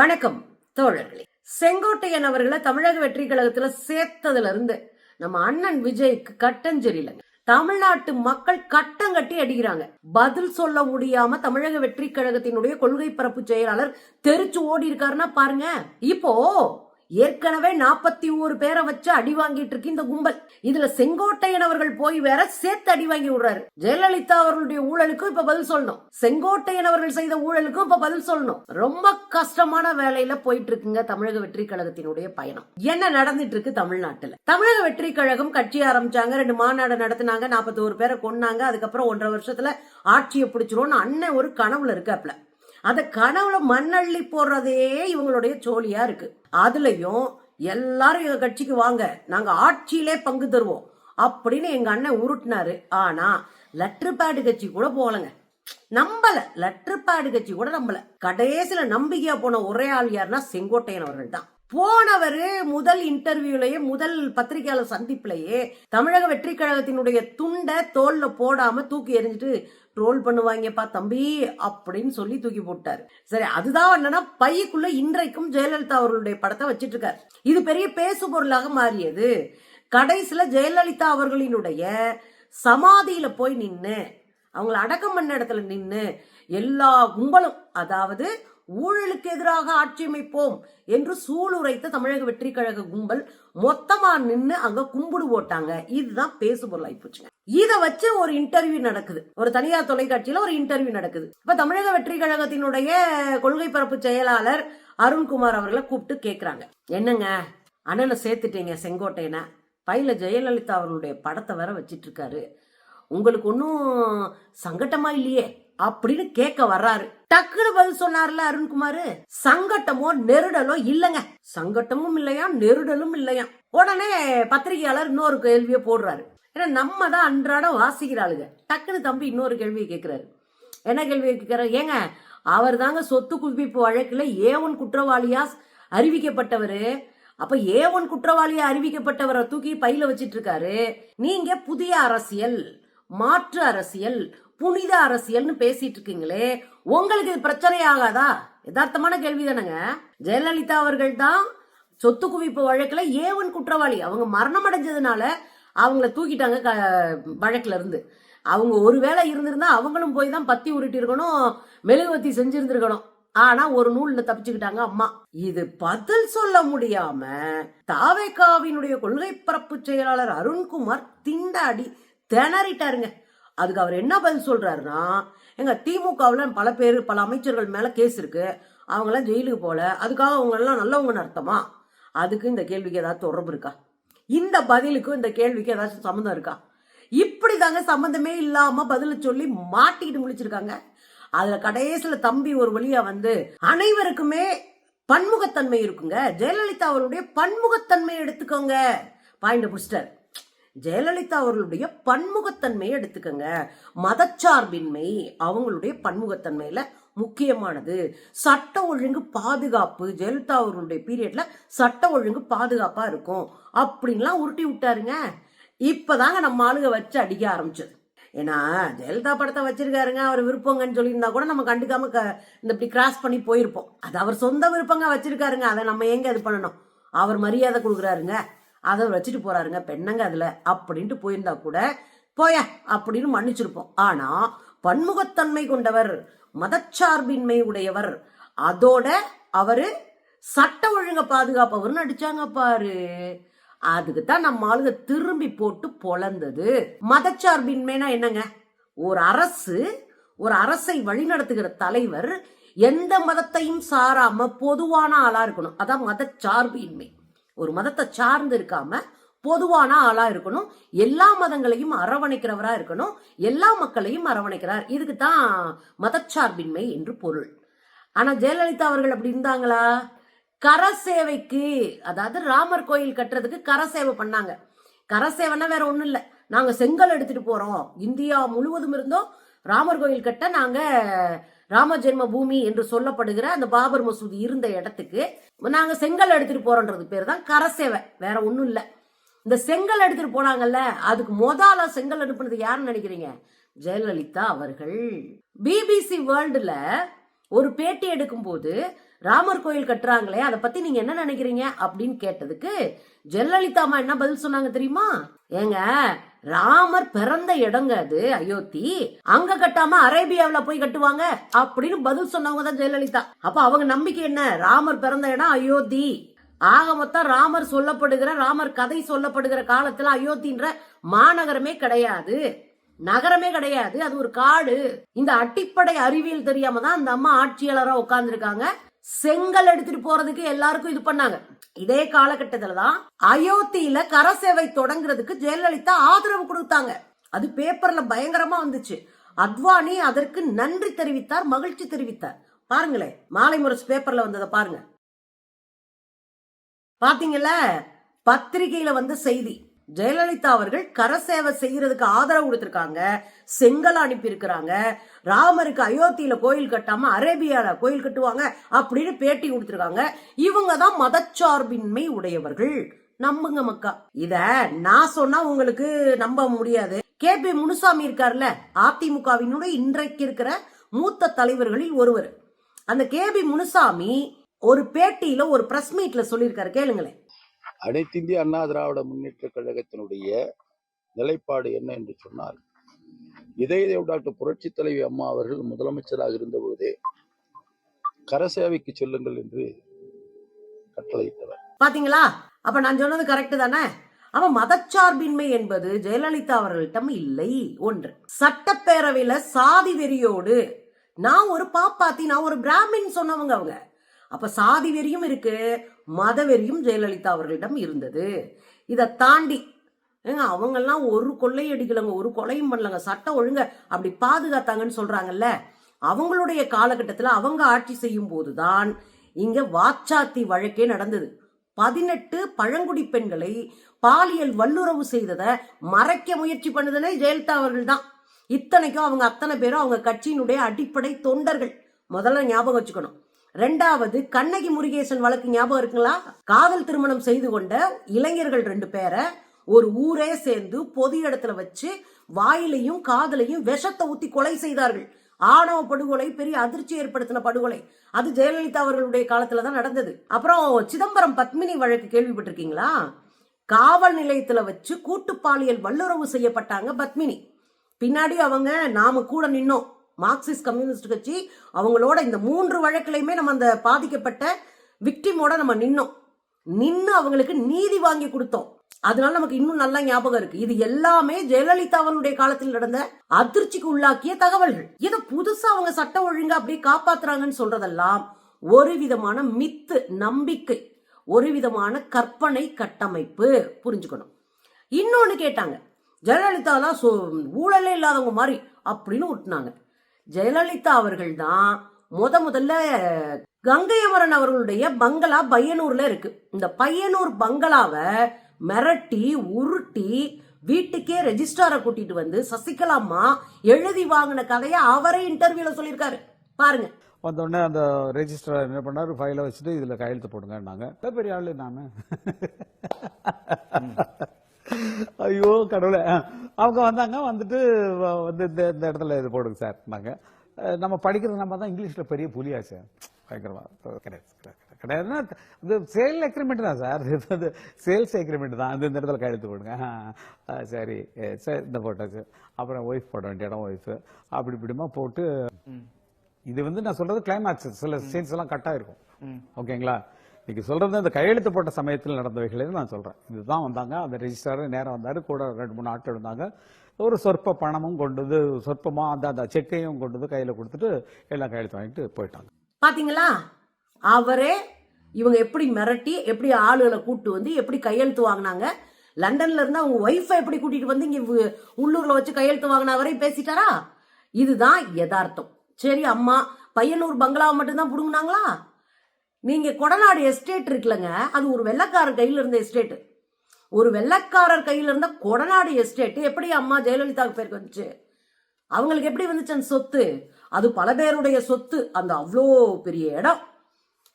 வணக்கம் தோழர்களே. செங்கோட்டையன் அவர்களை தமிழக வெற்றி கழகத்துல சேர்த்ததுல இருந்து நம்ம அண்ணன் விஜய்க்கு கட்டஞ்செறியிலங்க தமிழ்நாட்டு மக்கள் கட்டம் கட்டி அடிக்கிறாங்க. பதில் சொல்ல முடியாம தமிழக வெற்றி கழகத்தினுடைய கொள்கை பரப்பு செயலாளர் தெரிச்சு ஓடி இருக்காருன்னா பாருங்க. இப்போ ஏற்கனவே நாற்பத்தி ஒரு பேரை வச்சு அடி வாங்கிட்டு இருக்கு இந்த கும்பல். இதுல செங்கோட்டையன் அவர்கள் போய் வேற சேர்த்து அடி வாங்கி விடுறாரு. ஜெயலலிதா அவர்களுடைய ஊழலுக்கும் இப்ப பதில் சொல்லணும். செங்கோட்டையன் அவர்கள் செய்த ஊழலுக்கும் இப்ப பதில் சொல்லணும். ரொம்ப கஷ்டமான வேலையில போயிட்டு இருக்குங்க தமிழக வெற்றி கழகத்தினுடைய பயணம். என்ன நடந்துட்டு இருக்கு தமிழ்நாட்டுல? தமிழக வெற்றி கழகம் கட்சி ஆரம்பிச்சாங்க ரெண்டு மாநாடு நடத்தினாங்க நாற்பத்தி ஒரு பேரை கொன்னாங்க அதுக்கப்புறம் ஒன்றரை வருஷத்துல ஆட்சியை பிடிச்சிரும்னு அண்ணன் ஒரு கனவுல இருக்காப்ல. அந்த கனவுல மண்ணள்ளி போடுறதே இவங்களுடைய சோழியா இருக்கு. அதுலயும் எல்லாரும் எங்க கட்சிக்கு வாங்க நாங்க ஆட்சியிலே பங்கு தருவோம் அப்படின்னு எங்க அண்ணன் உருட்டினாரு. ஆனா லெட்டர் பேடு கட்சி கூட போகலங்க. நம்பல. லெட்டர் பேடு கட்சி கூட நம்பல. கடைசியில நம்பிக்கையா போன ஒரே ஆள் யாருன்னா செங்கோட்டையன் அவர்கள் தான் போனவர் முதல் இன்டர்வியூலயே முதல் பத்திரிகையாளர் சந்திப்புலயே தமிழக வெற்றி கழகத்தினுடைய துண்டை தோல்ல போடாம தூக்கி எறிஞ்சிட்டு ட்ரோல் பண்ணுவாங்கப்பா தம்பி அப்படின்னு சொல்லி தூக்கி போட்டார். சரி அதுதான் என்னன்னா பையக்குள்ள இன்றைக்கும் ஜெயலலிதா அவர்களுடைய படத்தை வச்சிட்டு இருக்காரு இது பெரிய பேசு பொருளாக மாறியது. கடைசியில ஜெயலலிதா அவர்களினுடைய சமாதியில போய் நின்று அவங்கள அடக்கம் பண்ண இடத்துல நின்று எல்லா கும்பலும் அதாவது ஊழலுக்கு எதிராக ஆட்சி அமைப்போம் என்று சூளுரைத்த தமிழக வெற்றி கழக கும்பல் மொத்தமா நின்று அங்க கும்பிடு போட்டாங்க இதுதான் பேசு பொருளாய் போச்சுங்க. இத வச்சு ஒரு இன்டர்வியூ நடக்குது. ஒரு தனியார் தொலைக்காட்சியில ஒரு இன்டர்வியூ நடக்குது. இப்ப தமிழக வெற்றி கழகத்தினுடைய கொள்கை பரப்பு செயலாளர் அருண்குமார் அவர்களை கூப்பிட்டு கேக்குறாங்க. என்னங்க? அண்ணனை சேர்த்துட்டீங்க செங்கோட்டையனை. பையில ஜெயலலிதா அவர்களுடைய படத்தை வர வச்சிட்டு இருக்காரு. உங்களுக்கு ஒன்றும் சங்கட்டமா இல்லையே? அப்படின்னு கேட்க வர்றாரு. டக்குனு பதில் சொன்னார்ல அருண்குமார். சங்கட்டமோ நெருடலோ இல்லைங்க. சங்கட்டமும் இல்லையா நெருடலும் இல்லையா? உடனே பத்திரிகையாளர் இன்னொரு கேள்வியை போடுறாரு. ஏன்னா நம்ம தான் அன்றாடம் வாசிக்கிறாளுங்க. டக்குனு தம்பி இன்னொரு கேள்வியை கேட்கிறாரு. என்ன கேள்வியை கேட்கிறாரு? ஏங்க அவர் தாங்க சொத்து குவிப்பு வழக்கில் ஏவன் குற்றவாளியா அறிவிக்கப்பட்டவர். அப்ப ஏவன் குற்றவாளியா அறிவிக்கப்பட்டவரை தூக்கி பையில வச்சிட்டு இருக்காரு. நீங்க புதிய அரசியல். மாற்று அரசியல் புனித அரசியல்னு பேசிட்டு இருக்கீங்களே உங்களுக்கு இது பிரச்சனை ஆகாதா யதார்த்தமான கேள்வி தானேங்க ஜெயலலிதா அவர்கள் தான் சொத்து குவிப்பு வழக்குல ஏவன் குற்றவாளி. அவங்க மரணம் அடைஞ்சதுனால அவங்கள தூக்கிட்டாங்க க- வழக்குல இருந்து அவங்க ஒருவேளை இருந்திருந்தா அவங்களும் போய் தான் பத்தி உருட்டி இருக்கணும் மெழுகுவத்தி செஞ்சிருந்திருக்கணும். ஆனா ஒரு நூல்ல தப்பிச்சுக்கிட்டாங்க அம்மா. இது பதில் சொல்ல முடியாம தாவேகாவினுடைய கொள்கை பரப்பு செயலாளர் அருண்குமார் திண்டாடி திணறிட்டாருங்க. அதுக்கு அவர் என்ன பதில் சொல்றாருன்னா எங்க திமுகவில் பல பேர் பல அமைச்சர்கள் மேல கேஸ் இருக்கு. அவங்கெல்லாம் ஜெயிலுக்கு போல அதுக்காக அவங்க எல்லாம் நல்லவங்கன்னு அர்த்தமா? அதுக்கு இந்த கேள்விக்கு ஏதாவது தொடர்பு இருக்கா? இந்த பதிலுக்கும் இந்த கேள்விக்கு ஏதாச்சும் சம்மந்தம் இருக்கா? இப்படி தாங்க சம்மந்தமே இல்லாம பதில சொல்லி மாட்டிக்கிட்டு முடிச்சிருக்காங்க அதுல கடைசியில தம்பி ஒரு வழியா வந்து அனைவருக்குமே பன்முகத்தன்மை இருக்குங்க. ஜெயலலிதா அவருடைய பன்முகத்தன்மை எடுத்துக்கோங்க. பாயிண்ட் புடிச்சிட்டாரு. ஜெயலலிதா அவர்களுடைய பன்முகத்தன்மையை எடுத்துக்கோங்க. மதச்சார்பின்மை அவங்களுடைய பன்முகத்தன்மையில முக்கியமானது. சட்ட ஒழுங்கு பாதுகாப்பு ஜெயலலிதா அவர்களுடைய பீரியட்ல சட்ட ஒழுங்கு பாதுகாப்பா இருக்கும். அப்படின்லாம் உருட்டி விட்டாருங்க. இப்பதாங்க நம்ம ஆளுக வச்சு அடிக்க ஆரம்பிச்சது. ஏன்னா ஜெயலலிதா படத்தை வச்சிருக்காருங்க. அவர் விருப்பங்கன்னு சொல்லியிருந்தா கூட நம்ம கண்டுக்காம க- இந்த இப்படி கிராஸ் பண்ணி போயிருப்போம். அது அவர் சொந்த விருப்பங்க வச்சிருக்காருங்க. அதை நம்ம எங்க இது பண்ணணும்? அவர் மரியாதை கொடுக்குறாருங்க. அதை வச்சுட்டு போறாருங்க பெண்ணங்க அதுல. அப்படின்ட்டு போயிருந்தா கூட போய அப்படின்னு மன்னிச்சிருப்போம். ஆனா பன்முகத்தன்மை கொண்டவர் மதச்சார்பின்மை உடையவர் அதோட அவரு சட்ட ஒழுங்க பாதுகாப்பவர்னு அடிச்சாங்க பாரு. அதுக்கு தான் நம்ம ஆளுங்க திரும்பி போட்டு பொழந்தது. மதச்சார்பின்மைனா என்னங்க? ஒரு அரசு ஒரு அரசை வழிநடத்துகிற தலைவர் எந்த மதத்தையும் சாராம பொதுவான ஆளா இருக்கணும். அதான் மதச்சார்பின்மை. ஒரு மதத்தை சார்ந்து இருக்காம பொதுவான ஆளா இருக்கணும். எல்லா மதங்களையும் அரவணைக்கிறவரா இருக்கணும். எல்லா மக்களையும் அரவணைக்கிறார். இதுக்கு தான் மதச்சார்பின்மை என்று பொருள். ஆனா ஜெயலலிதா அவர்கள் அப்படி இருந்தாங்களா? கர சேவைக்கு அதாவது ராமர் கோயில் கட்டுறதுக்கு கர சேவை பண்ணாங்க. கரசேவைன்னா வேற ஒண்ணும் இல்லை. நாங்க செங்கல் எடுத்துட்டு போறோம். இந்தியா முழுவதும் இருந்தோம். ராமர் கோயில் கட்ட நாங்க ராம ஜென்ம பூமி என்று சொல்லப்படுகிற அந்த பாபர் மசூதி இருந்த இடத்துக்கு நாங்கள் செங்கல் எடுத்துகிட்டு போகிறோன்றது பேர் தான் கரசேவை. வேற ஒன்றும் இல்லை. இந்த செங்கல் எடுத்துட்டு போனாங்கல்ல அதுக்கு முதல்ல செங்கல் அனுப்புனது யாருன்னு நினைக்கிறீங்க? ஜெயலலிதா அவர்கள். பிபிசி வேர்ல்டுல ஒரு பேட்டி எடுக்கும்போது ராமர் கோயில் கட்டுறாங்களே அதை பத்தி நீங்க என்ன நினைக்கிறீங்க? அப்படின்னு கேட்டதுக்கு ஜெயலலிதா அம்மா என்ன பதில் சொன்னாங்க தெரியுமா? ஏங்க ராமர் பிறந்த இடங்க அது அயோத்தி. அங்க கட்டாம அரேபியாவில போய் கட்டுவாங்க அப்படின்னு பதில் சொன்னவங்க தான் ஜெயலலிதா. அப்ப அவங்க நம்பிக்கை என்ன? ராமர் பிறந்த இடம் அயோத்தி. ஆக மொத்தம் ராமர் சொல்லப்படுகிற ராமர் கதை சொல்லப்படுகிற காலத்துல அயோத்தின்ற மாநகரமே கிடையாது. நகரமே கிடையாது. அது ஒரு காடு. இந்த அடிப்படை அறிவியல் தெரியாம தான் அந்த அம்மா ஆட்சியாளரா உட்கார்ந்துருக்காங்க. செங்கல் எடுத்துட்டு போறதுக்கு எல்லாருக்கும் இது பண்ணாங்க. இதே காலகட்டத்துல தான் அயோத்தியில கரசேவை தொடங்குறதுக்கு ஜெயலலிதா ஆதரவு கொடுத்தாங்க. அது பேப்பர்ல பயங்கரமா வந்துச்சு. அத்வானி அதற்கு நன்றி தெரிவித்தார் மகிழ்ச்சி தெரிவித்தார். பாருங்களேன் மாலை முரசு பேப்பர்ல வந்ததை பாருங்க. பாத்தீங்கல்ல? பத்திரிகையில வந்த செய்தி. ஜெயலலிதா அவர்கள் கரசேவை செய்யறதுக்கு ஆதரவு கொடுத்துருக்காங்க. செங்கல் அனுப்பியிருக்கிறாங்க. ராமருக்கு அயோத்தியில கோயில் கட்டாம அரேபியால கோயில் கட்டுவாங்க அப்படின்னு பேட்டி கொடுத்துருக்காங்க. இவங்க தான் மதச்சார்பின்மை உடையவர்கள். நம்புங்க மக்கா. இத நான் சொன்னா உங்களுக்கு நம்ப முடியாது. கே பி முனுசாமி இருக்கார்ல அதிமுகவினுடைய இன்றைக்கு இருக்கிற மூத்த தலைவர்களில் ஒருவர். அந்த கே பி முனுசாமி ஒரு பேட்டியில ஒரு பிரஸ் மீட்ல சொல்லியிருக்காரு. கேளுங்களேன். அனைத்திந்திய அண்ணா திராவிட முன்னேற்ற கழகத்தினுடைய நிலைப்பாடு என்ன என்று சொன்னார் இதய டாக்டர் புரட்சி தலைவி அம்மா அவர்கள் முதலமைச்சராக இருந்தபோதே கரசேவைக்கு செல்லுங்கள் என்று கட்டளையிட்டவர். பாத்தீங்களா? அப்ப நான் சொன்னது கரெக்ட் தானே? அவ மதச்சார்பின்மை என்பது ஜெயலலிதா அவர்களிடம் இல்லை. ஒன்று. சட்டப்பேரவையில சாதி வெறியோடு நான் ஒரு பாப்பாத்தி நான் ஒரு பிராமின் சொன்னவங்க அவங்க. அப்ப சாதி வெறியும் இருக்கு மத வெறியும் ஜெயலலிதா அவர்களிடம் இருந்தது. இதை தாண்டி ஏங்க அவங்கெல்லாம் ஒரு கொள்ளையடிக்கலங்க ஒரு கொலையும் பண்ணலங்க சட்டம் ஒழுங்க அப்படி பாதுகாத்தாங்கன்னு சொல்றாங்கல்ல அவங்களுடைய காலகட்டத்தில் அவங்க ஆட்சி செய்யும் போதுதான் இங்க வாச்சாத்தி வழக்கே நடந்தது. பதினெட்டு பழங்குடி பெண்களை பாலியல் வல்லுறவு செய்ததை மறைக்க முயற்சி பண்ணதுனே ஜெயலலிதா அவர்கள் தான் இத்தனைக்கும் அவங்க அத்தனை பேரும் அவங்க கட்சியினுடைய அடிப்படை தொண்டர்கள். முதல்ல ஞாபகம் வச்சுக்கணும். ரெண்டாவது கண்ணகி முருகேசன் வழக்கு ஞாபகம் இருக்குங்களா? காதல் திருமணம் செய்து கொண்ட இளைஞர்கள் ரெண்டு பேரை ஒரு ஊரே சேர்ந்து பொது இடத்துல வச்சு வாயிலையும் காதலையும் விஷத்தை ஊத்தி கொலை செய்தார்கள். ஆணவ படுகொலை பெரிய அதிர்ச்சி ஏற்படுத்தின படுகொலை. அது ஜெயலலிதா அவர்களுடைய காலத்துல தான் நடந்தது. அப்புறம் சிதம்பரம் பத்மினி வழக்கு கேள்விப்பட்டிருக்கீங்களா? காவல் நிலையத்துல வச்சு கூட்டு பாலியல் வல்லுறவு செய்யப்பட்டாங்க பத்மினி. பின்னாடி அவங்க நாம கூட நின்னோம். மார்க்சிஸ்ட் கம்யூனிஸ்ட் கட்சி அவங்களோட இந்த மூன்று வழக்குலையுமே நம்ம அந்த பாதிக்கப்பட்ட விக்டிமோட நம்ம நின்னோம். நின்று அவங்களுக்கு நீதி வாங்கி கொடுத்தோம். அதனால நமக்கு இன்னும் நல்லா ஞாபகம் இருக்கு. இது எல்லாமே ஜெயலலிதா காலத்தில் நடந்த அதிர்ச்சிக்கு உள்ளாக்கிய தகவல்கள். ஏதோ புதுசா அவங்க சட்டம் ஒழுங்கா அப்படியே காப்பாத்துறாங்கன்னு சொல்றதெல்லாம் ஒரு விதமான மித்து நம்பிக்கை ஒரு விதமான கற்பனை கட்டமைப்பு. புரிஞ்சுக்கணும். இன்னொன்னு கேட்டாங்க. ஜெயலலிதாலாம் சோ ஊழலே இல்லாதவங்க மாதிரி அப்படின்னு விட்டுனாங்க ஜெயலலிதா அவர்கள் தான் முத முதல்ல கங்கை அமரன் அவர்களுடைய பங்களா பையனூர்ல இருக்கு. இந்த பையனூர் பங்களாவை மிரட்டி உருட்டி வீட்டுக்கே ரெஜிஸ்ட்ராரை கூட்டிட்டு வந்து சசிகலாமா எழுதி வாங்கின கதையை அவரே இன்டர்வியூல சொல்லியிருக்காரு. பாருங்க. வந்தோடனே அந்த ரெஜிஸ்டர் என்ன பண்ணாரு? ஃபைலை வச்சுட்டு இதில் கையெழுத்து போடுங்கன்னாங்க. பெரிய ஆளு நான்? ஐயோ கடவுளை. அவங்க வந்தாங்க வந்துட்டு வந்து இந்த இந்த இடத்துல இது போடுங்க சார் நாங்க. நம்ம படிக்கிறது நம்ம தான் இங்கிலீஷ்ல பெரிய புலியாச்சு. பயங்கரமா கிடையாது கிடையாது, கிடையாதுன்னா இது சேல் அக்ரிமெண்ட் தான் சார். இது சேல்ஸ் அக்ரிமெண்ட் தான். அது இந்த இடத்துல கையெழுத்து போடுங்க. சரி சரி இந்த போட்டாச்சு. அப்புறம் ஒய்ஃப் போட வேண்டிய இடம் ஒய்ஃப் அப்படி இப்படிமா போட்டு இது வந்து நான் சொல்றது கிளைமேக்ஸ் சில சீன்ஸ் எல்லாம் கட் ஆயிருக்கும். ஓகேங்களா இன்னைக்கு சொல்கிறது இந்த கையெழுத்து போட்ட சமயத்தில் நடந்தவைகளை நான் சொல்கிறேன் இதுதான் வந்தாங்க அந்த ரெஜிஸ்டர் நேரம் வந்தார் கூட ரெண்டு மூணு ஆட்கள் இருந்தாங்க. ஒரு சொற்ப பணமும் கொண்டு வந்து சொற்பமாக அந்த அந்த செக்கையும் கொண்டு வந்து கையில் கொடுத்துட்டு எல்லாம் கையெழுத்து வாங்கிட்டு போயிட்டாங்க. பார்த்தீங்களா அவரே இவங்க எப்படி மிரட்டி எப்படி ஆளுகளை கூப்பிட்டு வந்து எப்படி கையெழுத்து வாங்கினாங்க? லண்டன்ல இருந்து அவங்க ஒய்ஃபை எப்படி கூட்டிட்டு வந்து இங்க உள்ளூர்ல வச்சு கையெழுத்து வாங்கின வரையும் பேசிட்டாரா? இதுதான் யதார்த்தம். சரி அம்மா பையனூர் பங்களாவை மட்டும்தான் புடுங்கினாங்களா? நீங்க கொடநாடு எஸ்டேட் இருக்குல்லங்க அது ஒரு வெள்ளக்காரர் கையில இருந்த எஸ்டேட் ஒரு வெள்ளக்காரர் கையில இருந்த கொடநாடு எஸ்டேட். எப்படி அம்மா ஜெயலலிதாவுக்கு பேருக்கு வந்துச்சு? அவங்களுக்கு எப்படி வந்துச்சு அந்த சொத்து? அது பல பேருடைய சொத்து. அந்த அவ்வளோ பெரிய இடம்.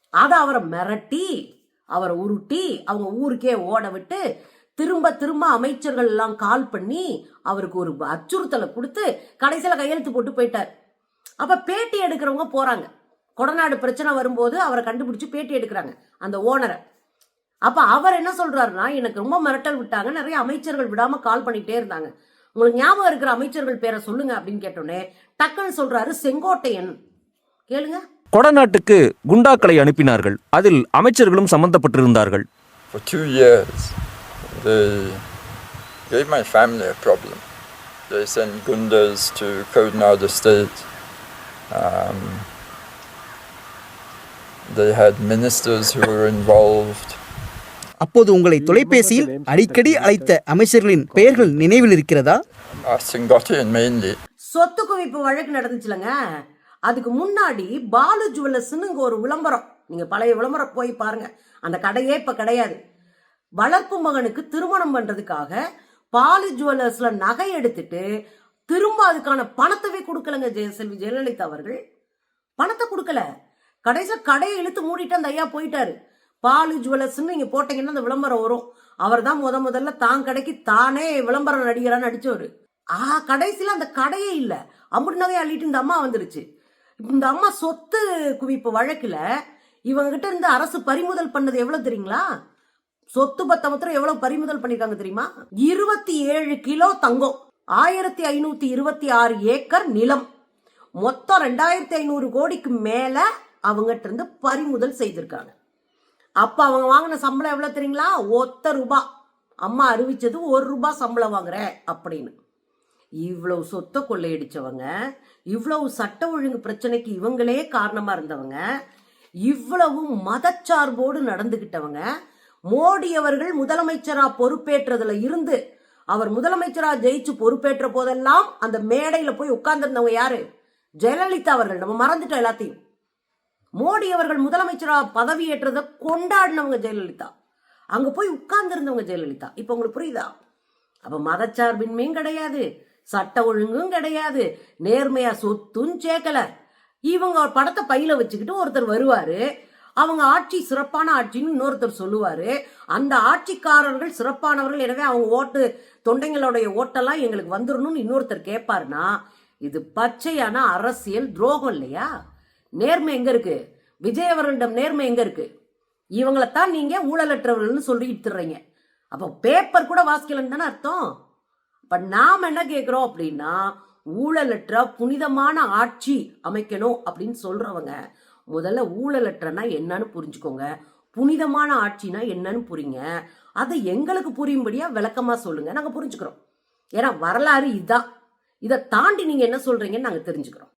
அதை அவரை மிரட்டி அவரை உருட்டி அவங்க ஊருக்கே ஓட விட்டு திரும்ப திரும்ப அமைச்சர்கள் எல்லாம் கால் பண்ணி அவருக்கு ஒரு அச்சுறுத்தலை கொடுத்து கடைசியில் கையெழுத்து போட்டு போயிட்டார். அப்ப பேட்டி எடுக்கிறவங்க போறாங்க. கொடநாடு பிரச்சனை வரும்போது அவரை கண்டுபிடிச்சு பேட்டி எடுக்கிறாங்க அந்த ஓனரை அப்ப அவர் என்ன சொல்றாருன்னா எனக்கு ரொம்ப மிரட்டல் விட்டாங்க. நிறைய அமைச்சர்கள் விடாம கால் பண்ணிட்டே இருந்தாங்க. உங்களுக்கு ஞாபகம் இருக்கிற அமைச்சர்கள் பேரை சொல்லுங்க அப்படின்னு கேட்டோன்னே டக்குன்னு சொல்றாரு செங்கோட்டையன். கேளுங்க. கொடநாட்டுக்கு குண்டாக்களை அனுப்பினார்கள். அதில் அமைச்சர்களும் சம்பந்தப்பட்டிருந்தார்கள். For two years, they gave my family a problem. They sent gundas to Kodnada State. Um, they had ministers who were involved. அப்போது உங்களை தொலைபேசியில் அடிக்கடி அழைத்த அமைச்சர்களின் பெயர்கள் நினைவில் இருக்கிறதா. சொத்து குவிப்பு வழக்கு நடந்துச்சுலங்க. அதுக்கு முன்னாடி பாலு ஜுவல்லர்ஸ்னு இங்க ஒரு விளம்பரம். நீங்க பழைய விளம்பரம் போய் பாருங்க. அந்த கடையே இப்ப கிடையாது. வளர்ப்பு மகனுக்கு திருமணம் பண்றதுக்காக பாலு ஜுவல்லர்ஸ்ல நகை எடுத்துட்டு திரும்ப அதுக்கான பணத்தவே கொடுக்கலங்க ஜெயசெல்வி ஜெயலலிதா அவர்கள். பணத்தை கொடுக்கல. கடைசியில கடையை இழுத்து மூடிட்டு அந்த ஐயா போயிட்டாரு. பாலு ஜுவல்லர்ஸ்னு நீங்கள் போட்டீங்கன்னா அந்த விளம்பரம் வரும். அவர் தான் முத முதல்ல தான் கடைக்கு தானே விளம்பரம் நடிகரான்னு நடிச்சவரு. ஆ கடைசியில் அந்த கடையே இல்லை. அம்புட்டு நகையை அள்ளிட்டு இந்த அம்மா வந்துருச்சு. இந்த அம்மா சொத்து குவிப்பு வழக்கில் இவங்கிட்ட இருந்து அரசு பறிமுதல் பண்ணது எவ்வளோ தெரியுங்களா? சொத்து பத்தமத்திரம் எவ்வளவு பறிமுதல் பண்ணிருக்காங்க தெரியுமா? இருபத்தி ஏழு கிலோ தங்கம் ஆயிரத்தி ஐநூத்தி இருபத்தி ஆறு ஏக்கர் நிலம். மொத்தம் ரெண்டாயிரத்தி ஐநூறு கோடிக்கு மேல அவங்ககிட்ட இருந்து பறிமுதல் செய்திருக்காங்க. அப்ப அவங்க வாங்கின சம்பளம் எவ்வளவு தெரியுங்களா? ஒத்த ரூபா. அம்மா அறிவிச்சது ஒரு ரூபா சம்பளம் வாங்குறேன் அப்படின்னு. இவ்வளவு சொத்தை கொள்ளையடிச்சவங்க இவ்வளவு சட்ட ஒழுங்கு பிரச்சனைக்கு இவங்களே காரணமா இருந்தவங்க இவ்வளவு மதச்சார்போடு நடந்துகிட்டவங்க மோடி அவர்கள் முதலமைச்சரா பொறுப்பேற்றதுல இருந்து அவர் முதலமைச்சரா ஜெயிச்சு பொறுப்பேற்ற போதெல்லாம் அந்த மேடையில போய் உட்கார்ந்திருந்தவங்க யாரு? ஜெயலலிதா அவர்கள். நம்ம மறந்துட்டோம் எல்லாத்தையும். மோடி அவர்கள் முதலமைச்சராக பதவியேற்றதை கொண்டாடினவங்க ஜெயலலிதா. அங்கே போய் உட்கார்ந்துருந்தவங்க ஜெயலலிதா. இப்போ உங்களுக்கு புரியுதா? அப்போ மதச்சார்பின்மையும் கிடையாது சட்ட ஒழுங்கும் கிடையாது நேர்மையாக சொத்தும் சேர்க்கல. இவங்க ஒரு படத்தை பையில வச்சுக்கிட்டு ஒருத்தர் வருவார் அவங்க ஆட்சி சிறப்பான ஆட்சின்னு இன்னொருத்தர் சொல்லுவார். அந்த ஆட்சிக்காரர்கள் சிறப்பானவர்கள் எனவே அவங்க ஓட்டு தொண்டைங்களுடைய ஓட்டெல்லாம் எங்களுக்கு வந்துடணும்னு இன்னொருத்தர் கேட்பாருன்னா இது பச்சையான அரசியல் துரோகம் இல்லையா? நேர்மை எங்க இருக்கு? விஜய் அவர்களிடம் நேர்மை எங்க இருக்கு? இவங்களைத்தான் நீங்க ஊழலற்றவர்கள்னு சொல்லிட்டு தர்றீங்க அப்போ பேப்பர் கூட வாசிக்கலன்னு தானே அர்த்தம்? இப்ப நாம் என்ன கேட்கிறோம் அப்படின்னா ஊழலற்ற புனிதமான ஆட்சி அமைக்கணும் அப்படின்னு சொல்றவங்க முதல்ல ஊழலற்றனா என்னன்னு புரிஞ்சுக்கோங்க. புனிதமான ஆட்சினா என்னன்னு புரியுங்க அதை எங்களுக்கு புரியும்படியா விளக்கமா சொல்லுங்க. நாங்க புரிஞ்சுக்கிறோம். ஏன்னா வரலாறு இதுதான் இதை தாண்டி நீங்க என்ன சொல்றீங்கன்னு நாங்க தெரிஞ்சுக்கிறோம்.